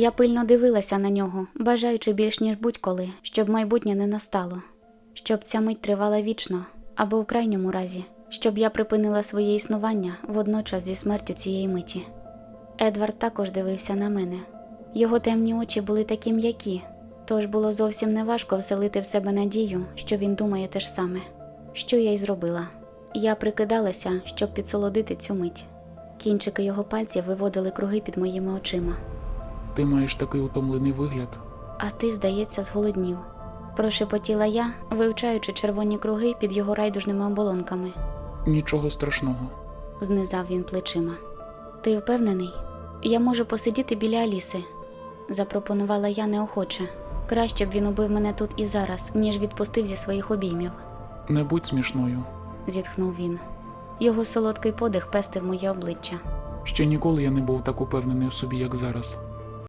Я пильно дивилася на нього, бажаючи більш ніж будь-коли, щоб майбутнє не настало, щоб ця мить тривала вічно, або в крайньому разі, щоб я припинила своє існування водночас зі смертю цієї миті. Едвард також дивився на мене. Його темні очі були такі м'які, тож було зовсім неважко вселити в себе надію, що він думає те ж саме. Що я й зробила. Я прикидалася, щоб підсолодити цю мить. Кінчики його пальців виводили круги під моїми очима. Ти маєш такий утомлений вигляд. А ти, здається, зголоднів. Прошепотіла я, вивчаючи червоні круги під його райдужними оболонками. Нічого страшного. Знизав він плечима. Ти впевнений? Я можу посидіти біля Аліси, запропонувала я неохоче. Краще б він убив мене тут і зараз, ніж відпустив зі своїх обіймів, Не будь смішною. зітхнув він. Його солодкий подих пестив моє обличчя. Ще ніколи я не був так упевнений у собі, як зараз.